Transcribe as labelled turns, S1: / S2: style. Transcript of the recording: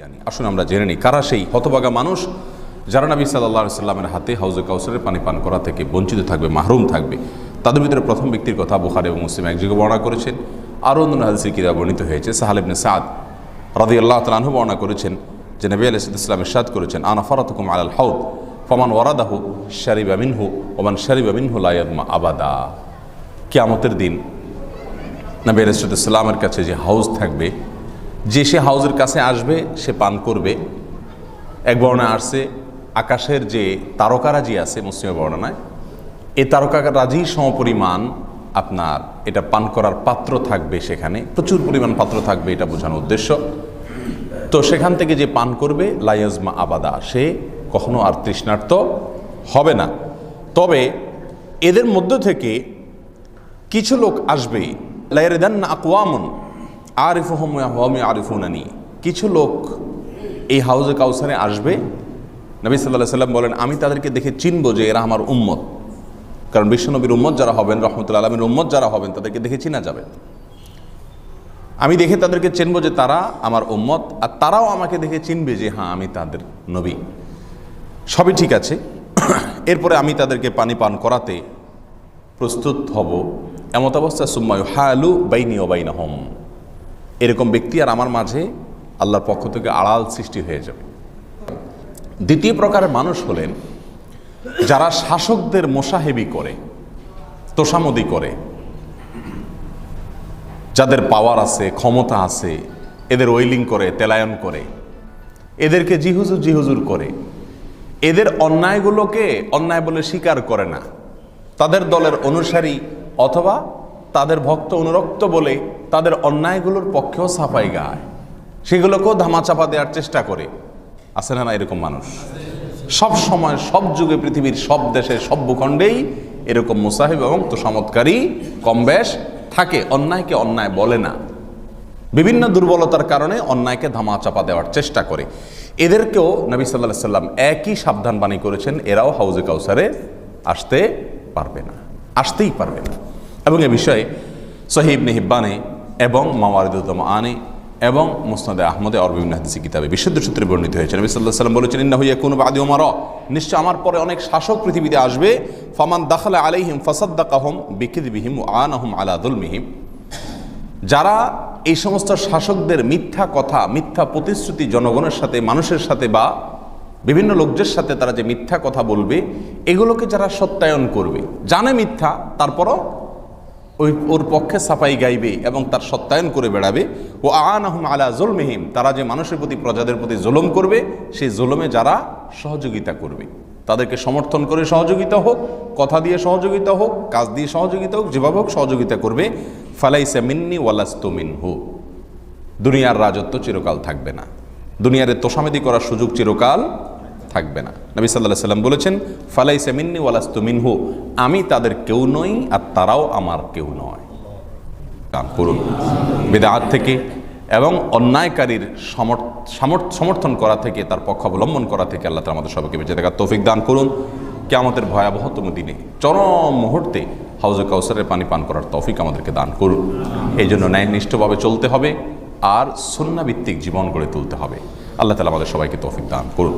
S1: জানি। আসুন আমরা জেনে নিই, কারা সেই হতবাগা মানুষ যারা নবী সাল্লাহ সাল্লামের হাতে হাউজে কাউসারের পানি পান করা থেকে বঞ্চিত থাকবে, মাহরুম থাকবে? তাদের ভিতরে প্রথম ব্যক্তির কথা বুখারি এবং মুসলিম একযোগে বর্ণনা করেছেন। আরও অন্য হাদিসের কিরা বর্ণিত হয়েছে সাহালিবনে সাদ রাদি আল্লাহ তালাহু বর্ণনা করেছেন যে নবী আলাহ ইসলাম ইরশাদ করেছেন, আনা ফরাত ফরাতকুম আলাল হাউদ, ফমান ওয়ারাদাহু শারিব আমিনহু ওমান শারিব আমিনহু লায়াদমা আবাদা। কিয়ামতের দিন নবী আলাইসালামের কাছে যে হাউজ থাকবে যে সে হাউজের কাছে আসবে, সে পান করবে। এক বর্ণায় আসছে, আকাশের যে তারকারাজি আছে মুসলিমের বর্ণনায় এই তারকারাজি সমপরিমাণ আপনার, এটা পান করার পাত্র থাকবে সেখানে, প্রচুর পরিমাণ পাত্র থাকবে এটা বোঝানোর উদ্দেশ্য। তো সেখান থেকে যে পান করবে, লাইয়াজমা আবাদা, সে কখনো আর তৃষ্ণার্ত হবে না। তবে এদের মধ্য থেকে কিছু লোক আসবে লাইরেদান আকওয়ামন হমি আরিফুনানি কিছু লোক এই হাউজে কাউসারে আসবে। নবী সাল্লাহ সাল্লাম বলেন, আমি তাদেরকে দেখে চিনবো যে এরা আমার উম্মত। কারণ বিশ্বনবীর উম্মত যারা হবেন রহমতুল্লা আলমীর উম্মত যারা হবেন, তাদেরকে দেখে চিনা যাবে। আমি দেখে তাদেরকে চিনবো যে তারা আমার উম্মত, আর তারাও আমাকে দেখে চিনবে যে হ্যাঁ আমি তাদের নবী। সবই ঠিক আছে। এরপরে আমি তাদেরকে পানি পান করাতে প্রস্তুত হব। এমত অবস্থা সুম্মায়ু হালু বাইনি ও বাইনা হোম এরকম ব্যক্তি আর আমার মাঝে আল্লাহর পক্ষ থেকে আড়াল সৃষ্টি হয়ে যাবে। দ্বিতীয় প্রকারের মানুষ হলেন যারা শাসকদের মোসাহেবি করে, তোষামদি করে, যাদের পাওয়ার আছে, ক্ষমতা আছে, এদের ওয়েলিং করে, তেলায়ন করে, এদেরকে জিহুজুর জিহুজুর করে, এদের অন্যায়গুলোকে অন্যায় বলে স্বীকার করে না। তাদের দলের অনুসারী অথবা তাদের ভক্ত অনুরক্ত বলে তাদের অন্যায়গুলোর পক্ষেও সাফাই গায়। সেগুলোকেও ধামাচাপা দেওয়ার চেষ্টা করে। আছে না না এরকম মানুষ? সব সময়, সব যুগে পৃথিবীর সব দেশে সব ভূখণ্ডেই এরকম মুসাহিব এবং তোষামতকারী কমবেশ থাকে। অন্যায়কে অন্যায় বলে না। বিভিন্ন দুর্বলতার কারণে অন্যায়কে ধামাচাপা দেওয়ার চেষ্টা করে। এদেরকেও নবী সাল্লাহ সাল্লাম একই সাবধান বাণী করেছেন, এরাও হাউজে কাউসারে আসতে পারবে না, আসতেই পারবে না। এবং এ বিষয়ে সহিব নেহিব্বানে এবং মাওয়ারিদুদ্দম আনে এবং মুসনাদে আহমদে আর বিভিন্ন হাদিসি কিতাবে বিশুদ্ধ সূত্রে বর্ণিত হয়েছে। নবী সাল্লাহ সাল্লাম বলেছেন ইন্না হইয়া কোনো বাদি ওমার নিশ্চয় আমার পরে অনেক শাসক পৃথিবীতে আসবে। ফামান দাখালা আলাইহিম ফাসাদ্দাকাহম আন আহম আলা দুলমিহিম যারা এই সমস্ত শাসকদের মিথ্যা কথা, মিথ্যা প্রতিশ্রুতি জনগণের সাথে, মানুষের সাথে বা বিভিন্ন লোকদের সাথে তারা যে মিথ্যা কথা বলবে, এগুলোকে যারা সত্যায়ন করবে, জানে মিথ্যা, তারপরও ওই ওর পক্ষে সাফাই গাইবে এবং তার সত্যায়ন করে বেড়াবে। ও আহম আলা জুলমেহিম, তারা যে মানুষের প্রতি, প্রজাদের প্রতি জুলম করবে, সেই জুলমে যারা সহযোগিতা করবে। তাদেরকে সমর্থন করে সহযোগিতা হোক, কথা দিয়ে সহযোগিতা হোক, কাজ দিয়ে সহযোগিতা হোক, যেভাবে হোক সহযোগিতা করবে। ফালাইসা মিন্নি ওয়ালাস্তু মিনহু। দুনিয়ার রাজত্ব চিরকাল থাকবে না। দুনিয়ার তোষামেদি করার সুযোগ চিরকাল থাকবে না। নবী সাল্লাহ সাল্লাম বলেছেন, ফালাইসা মিন্নি ওয়ালাস্তু মিনহু। আমি তাদের কেউ নই আর তারাও আমার কেউ নয়। কাম করুন বেদাত থেকে এবং অন্যায়কারীর সমর্থন করা থেকে, তার পক্ষ অবলম্বন করা থেকে আল্লাহ আমাদের সবাইকে বেঁচে থাকার তৌফিক দান করুন। কে আমাদের ভয়াবহতম দিনে, চরম মুহূর্তে হাউজে কাউসারের পানি পান করার তৌফিক আমাদেরকে দান করুন। এই জন্য ন্যায়নিষ্ঠভাবে চলতে হবে আর সন্নাভিত্তিক জীবন গড়ে তুলতে হবে। আল্লাহ তালা আমাদের সবাইকে তৌফিক দান করুন।